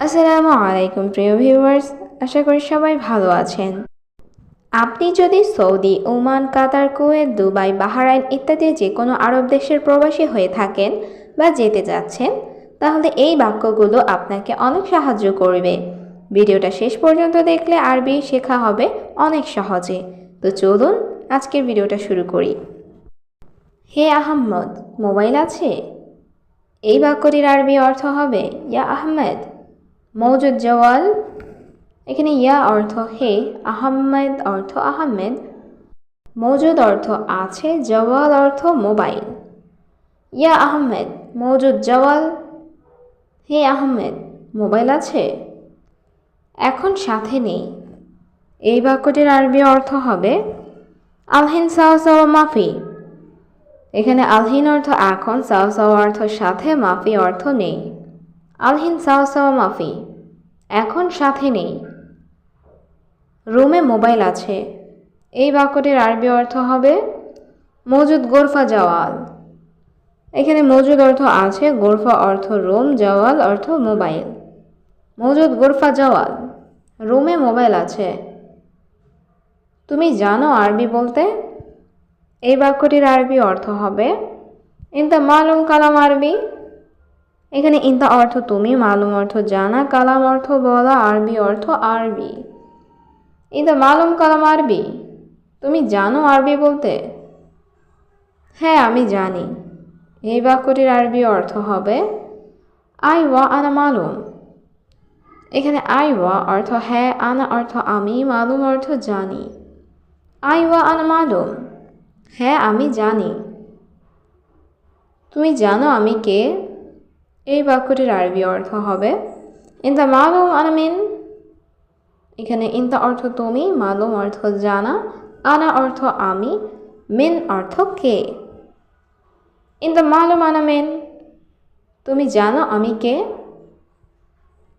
আসসালামু আলাইকুম, প্রিয় ভিউয়ার্স। আশা করি সবাই ভালো আছেন। আপনি যদি Saudi, Oman, Qatar, Kuwait, Dubai, Bahrain ইত্যাদি যে কোনো আরব দেশের প্রবাসী হয়ে থাকেন বা যেতে যাচ্ছেন, তাহলে এই বাক্যগুলো আপনাকে অনেক সাহায্য করবে। ভিডিওটা শেষ পর্যন্ত দেখলে আরবি শেখা হবে অনেক সহজে। তো চলুন আজকের ভিডিওটা শুরু করি। হে আহম্মদ, মোবাইল আছে? এই বাক্যটির আরবি অর্থ হবে, ইয়া আহমেদ মৌজুদ জওয়াল, এখানে ইয়া অর্থ হে, আহমেদ অর্থ আহমেদ মৌজুদ অর্থ আছে, জওয়াল অর্থ মোবাইল। ইয়া আহমেদ মৌজুদ জওয়াল, হে আহমেদ, মোবাইল আছে? এখন সাথে নেই। এই বাক্যটির আরবি অর্থ হবে, আলহিন সাও সাও মাফি। এখানে আলহিন অর্থ এখন, সাও সাও অর্থ সাথে, মাফি অর্থ নেই। আলহিন সাও সাও মাফি। এখন সাথে নেই। রুমে মোবাইল আছে। এই বাক্যটির আরবি অর্থ হবে, মজুদ গোরফা জওয়াল। এখানে মজুদ অর্থ আছে, গোরফা অর্থ রুম, জওয়াল অর্থ মোবাইল। মজুদ গোরফা জওয়াল, রুমে মোবাইল আছে। তুমি জানো আরবি বলতে? এই বাক্যটির আরবি অর্থ হবে, ইনতা মালুম কালাম আরবি। এখানে ইনতা অর্থ তুমি, মালুম অর্থ জানা, কালাম অর্থ বলা, আরবি অর্থ আরবি। ইনতা মালুম কালাম আরবি? তুমি জানো আরবি বলতে? হ্যাঁ আমি জানি। এই বাক্যটির আরবি অর্থ হবে, আই ওয়া আনা মালুম। এখানে আই ওয়া অর্থ হ্যাঁ আনা অর্থ আমি, মালুম অর্থ জানি। আই ওয়া আনা মালুম। হ্যাঁ আমি জানি। তুমি জানো আমি কে? এই বাক্যটির আরবি অর্থ হবে, ইনতা মালুম আনা মিন এখানে ইনতা অর্থ তুমি, মালুম অর্থ জানা, আনা অর্থ আমি, মিন অর্থ কে? ইনতা মালুম আনা মিন তুমি জানো আমি কে?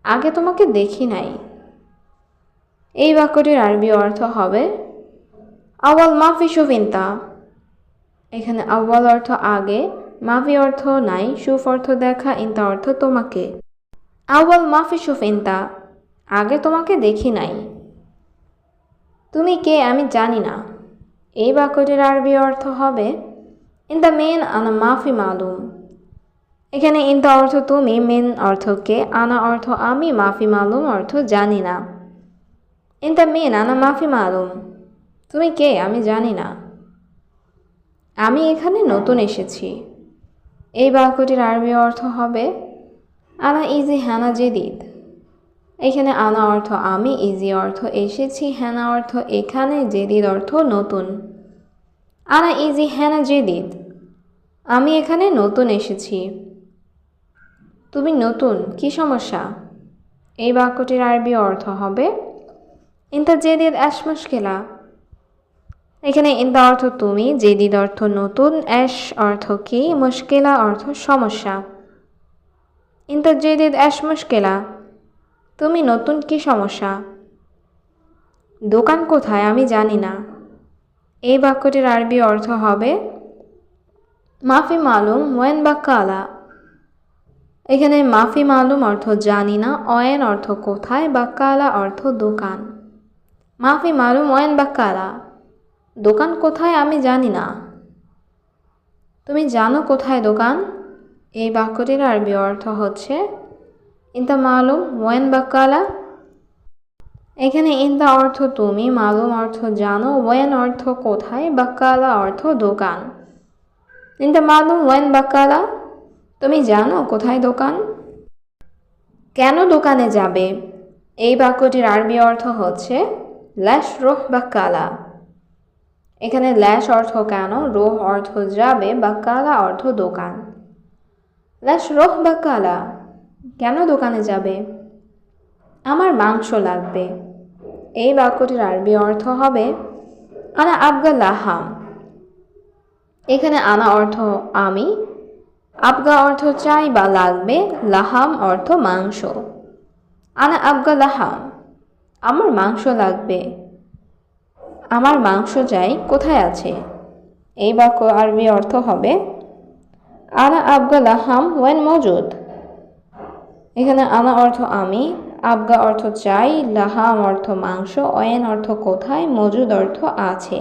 আগে তোমাকে দেখি নাই। এই বাক্যটির আরবি অর্থ হবে আওয়াল মাফি সুফিন্তা এখানে আওয়াল অর্থ আগে মাফি অর্থ নাই, সুফ অর্থ দেখা, ইন্তা অর্থ তোমাকে। আওয়াল মাফি সুফ ইন্তা, আগে তোমাকে দেখি নাই। তুমি কে আমি জানি না। এই বাক্যটির আরবি অর্থ হবে ইন দ্য মেন আনা মাফি মালুম। এখানে ইন্তা অর্থ তুমি, মেন অর্থ কে, আনা অর্থ আমি, মাফি মালুম অর্থ জানি না। ইন দ্য মেন আনা মাফি মালুম, তুমি কে আমি জানি না। আমি এখানে নতুন এসেছি। এই বাক্যটির আরবি অর্থ হবে, আনা ইজি হ্যানা জেদিদ। এখানে আনা অর্থ আমি ইজি অর্থ এসেছি হ্যানা অর্থ এখানে জেদিদ অর্থ নতুন। আনা ইজি হ্যানা জেদিদ। আমি এখানে নতুন এসেছি। তুমি নতুন, কি সমস্যা? এই বাক্যটির আরবি অর্থ হবে, ইন্তা জেদিদ অ্যাশ মুশকিলা এখানে ইন্দা অর্থ তুমি জেদিদ অর্থ নতুন, অ্যাশ অর্থ কি, মুশকিলা অর্থ সমস্যা। ইন্দা জেদিদ অ্যাশ মুশকিলা তুমি নতুন কি সমস্যা? দোকান কোথায় আমি জানি না। এই বাক্যটির আরবি অর্থ হবে, মাফি মালুম ওয়েন বাক্কালা এখানে মাফি মালুম অর্থ জানি না অয়েন অর্থ কোথায় বাক্কালা অর্থ দোকান। মাফি মালুম ওয়েন বাক্কালা দোকান কোথায় আমি জানি না। তুমি জানো কোথায় দোকান? এই বাক্যটির আরবি অর্থ হচ্ছে ইন্তা মালুম ওয়েন বাক্কালা এখানে ইন্তা অর্থ তুমি, মালুম অর্থ জানো, ওয়েন অর্থ কোথায় বাক্কালা অর্থ দোকান। ইন্তা মালুম ওয়েন বাক্কালা তুমি জানো কোথায় দোকান? কেন দোকানে যাবে? এই বাক্যটির আরবি অর্থ হচ্ছে ল্যাশ রোহ বাক্কালা এখানে ল্যাশ অর্থ কেন? রোহ অর্থ যাবে বা কালা অর্থ দোকান। ল্যাশ রোহ বা কালা, কেন দোকানে যাবে? আমার মাংস লাগবে। এই বাক্যটির আরবি অর্থ হবে, আনা আবগা লাহাম। এখানে আনা অর্থ আমি, আবগা অর্থ চাই বা লাগবে, লাহাম অর্থ মাংস। আনা আবগা লাহাম, আমার মাংস লাগবে। আমার মাংস চাই কোথায় আছে? এই বাক্য আরবি অর্থ হবে, আনা আবগা লাহাম ওয়েন মজুদ। এখানে আনা অর্থ আমি আবগা অর্থ চাই লাহাম অর্থ মাংস অয়েন অর্থ কোথায় মজুদ অর্থ আছে।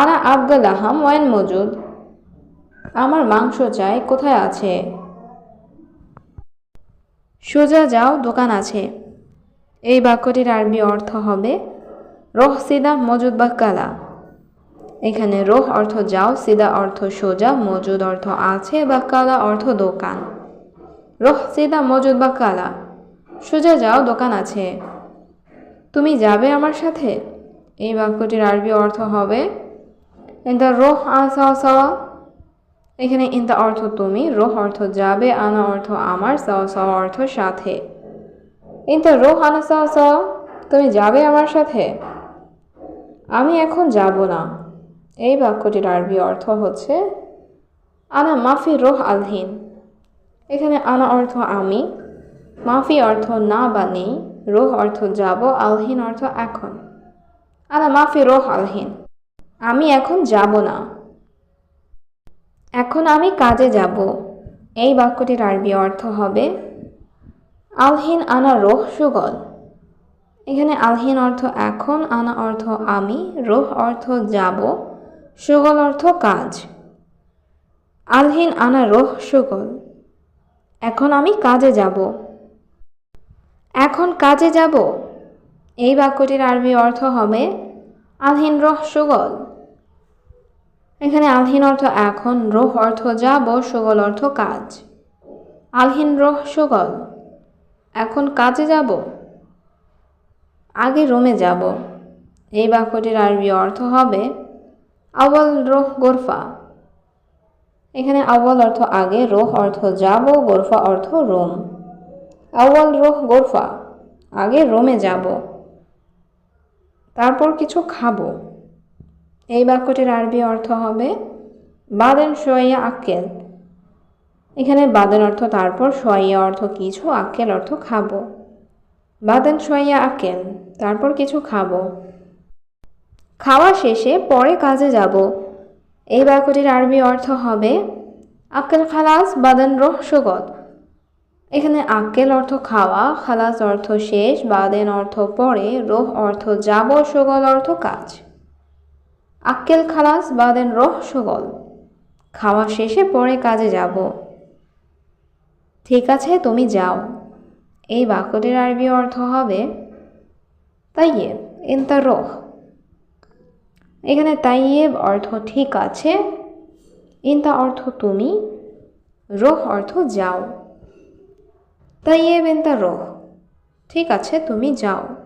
আনা আবগা লাহাম ওয়েন মজুদ। আমার মাংস চাই কোথায় আছে? সোজা যাও, দোকান আছে। এই বাক্যটির আরবি অর্থ হবে রোহ সিদা মজুদ বা কালা। এখানে রোহ অর্থ যাও, সিদা অর্থ সোজা, মজুদ অর্থ আছে বা কালা অর্থ দোকান। রোহ সিদা মজুদ বা কালা। সোজা যাও, দোকান আছে। তুমি যাবে আমার সাথে? এই বাক্যটির আরবি অর্থ হবে ইন্দা রোহ আসা সাওয়া এখানে ইন্দা অর্থ তুমি, রোহ অর্থ যাবে, আনা অর্থ আমার সাওয়া সাওয়া অর্থ সাথে। ইন্দা রোহ আনা সাওয়া সাওয়া তুমি যাবে আমার সাথে? আমি এখন যাব না। এই বাক্যটির আরবি অর্থ হচ্ছে, আনা মাফি রোহ আলহীন এখানে আনা অর্থ আমি মাফি অর্থ না বা নেই রোহ অর্থ যাব আলহীন অর্থ এখন আনা মাফি রোহ আলহীন আমি এখন যাব না। এখন আমি কাজে যাব। এই বাক্যটির আরবি অর্থ হবে আলহীন আনা রোহ সুগল। এখানে আলহীন অর্থ এখন, আনা অর্থ আমি, রোহ অর্থ যাব, সুগল অর্থ কাজ। আলহীন, আনা রোহ, সুগল। এখন আমি কাজে যাব। এখন কাজে যাব। এই বাক্যটির আরবি অর্থ হবে আলহীন, রোহ, সুগল। এখানে আলহীন অর্থ এখন, রোহ অর্থ যাব, সুগল অর্থ কাজ। আলহীন, রোহ, সুগল। এখন কাজে যাব। আগে রোমে যাব। এই বাক্যটির আরবি অর্থ হবে, আওয়াল রোহ গোরফা। এখানে আওয়াল অর্থ আগে, রোহ অর্থ যাব, গোরফা অর্থ রোম। আওয়াল রোহ গোরফা। আগে রোমে যাব। তারপর কিছু খাব। এই বাক্যটির আরবি অর্থ হবে, বাদেন সোয়া আক্কেল। এখানে বাদেন অর্থ তারপর সোয়া অর্থ কিছু, আক্কেল অর্থ খাব। বাদেন সোয়া আক্কেল। তারপর কিছু খাব। খাওয়া শেষে পরে কাজে যাব। এই বাক্যটির আরবি অর্থ হবে, আক্কেল খালাস বাদেন রোহ সুগত এখানে আক্কেল অর্থ খাওয়া, খালাস অর্থ শেষ, বাদেন অর্থ পরে, রোহ অর্থ যাব সুগল অর্থ কাজ। আক্কেল খালাস বাদেন রোহ সুগল খাওয়া শেষে পরে কাজে যাব। ঠিক আছে, তুমি যাও। এই বাক্যটির আরবি অর্থ হবে তাইয়েব তা রোহ এখানে তাইয়েব অর্থ ঠিক আছে ইন ইন্তা অর্থ তুমি রোহ অর্থ যাও। তাইয়েব তা রোহ ঠিক আছে, তুমি যাও।